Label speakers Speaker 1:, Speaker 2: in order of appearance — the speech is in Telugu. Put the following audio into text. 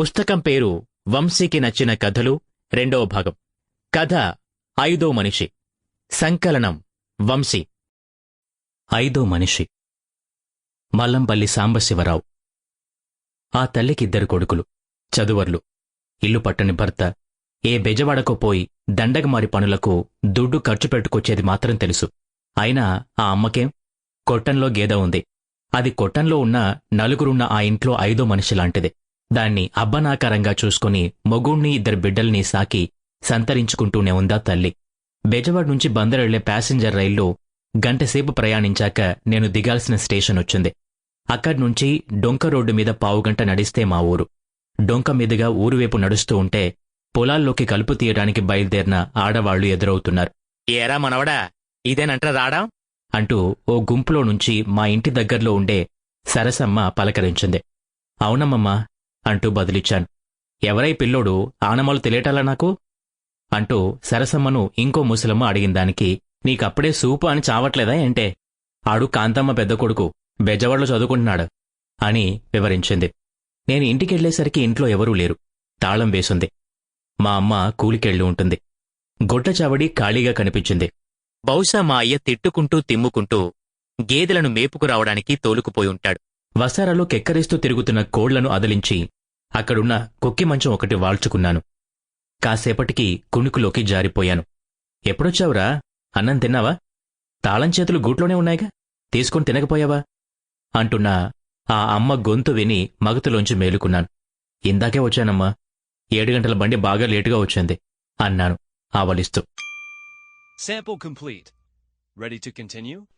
Speaker 1: పుస్తకం పేరు వంశీకి నచ్చిన కథలు రెండవ భాగం. కథ ఐదో మనిషి. సంకలనం వంశీ. ఐదో మనిషి. మల్లంపల్లి సాంబశివరావు. ఆ తల్లికిద్దరు కొడుకులు చదువర్లు. ఇల్లు పట్టని భర్త. ఏ బెజవాడకో పోయి దండగమారి పనులకు దుడ్డు ఖర్చు పెట్టుకొచ్చేది మాత్రం తెలుసు. అయినా ఆ అమ్మకేం? కొట్టంలో గేద ఉంది. అది కొట్టంలో ఉన్న నలుగురున్న ఆ ఇంట్లో ఐదో మనిషి లాంటిదే. దాన్ని అబ్బనాకారంగా చూసుకుని మొగుణ్ణి ఇద్దరు బిడ్డల్ని సాకి సంతరించుకుంటూనే ఉందా తల్లి. బెజవాడ్ నుంచి బందరెళ్ళే ప్యాసింజర్ రైల్లో గంటసేపు ప్రయాణించాక నేను దిగాల్సిన స్టేషన్ వచ్చింది. అక్కడ్నుంచి డొంక రోడ్డు మీద పావుగంట నడిస్తే మా ఊరు. డొంక మీదుగా ఊరువైపు నడుస్తూ ఉంటే పొలాల్లోకి కలుపు తీయడానికి బయలుదేరిన ఆడవాళ్ళు ఎదురవుతున్నారు. ఏరా మనవడా ఇదేనంట రాడా? అంటూ ఓ గుంపులో నుంచి మా ఇంటి దగ్గర్లో ఉండే సరసమ్మ పలకరించింది. అవునమ్మమ్మా అంటూ బదులిచ్చాను. ఎవరై పిల్లోడు ఆనమాలు తెలియటాలా నాకు? అంటూ సరసమ్మను ఇంకో ముసలమ్మ అడిగిందానికి నీకప్పుడే సూపు అని చావట్లేదా ఏంటే? ఆడు కాంతమ్మ పెద్ద కొడుకు బెజవాడలో చదువుకుంటున్నాడు అని వివరించింది. నేను ఇంటికెళ్ళేసరికి ఇంట్లో ఎవరూ లేరు. తాళం వేసుంది. మా అమ్మ కూలికెళ్ళి ఉంటుంది. గొడ్ల చావడి ఖాళీగా కనిపించింది. బహుశా మా అయ్య తిట్టుకుంటూ తిమ్ముకుంటూ గేదెలను మేపుకురావడానికి తోలుకుపోయి ఉంటాడు. వసారాలో కెక్కరిస్తూ తిరుగుతున్న కోళ్ళను అదిలించి అక్కడున్న కొక్కి మంచం ఒకటి వాల్చుకున్నాను. కాసేపటికి కుణుకులోకి జారిపోయాను. ఎప్పుడొచ్చావురా? అన్నం తిన్నావా? తాళం చేతులు గూట్లోనే ఉన్నాయిగా? తీసుకుని తినకపోయావా? అంటున్నా ఆ అమ్మ గొంతు విని మగతులోంచి మేలుకున్నాను. ఇందాకే వచ్చానమ్మా. ఏడు గంటల బండి బాగా లేటుగా వచ్చింది అన్నాను ఆవలిస్తూ.
Speaker 2: Sample complete. Ready to continue?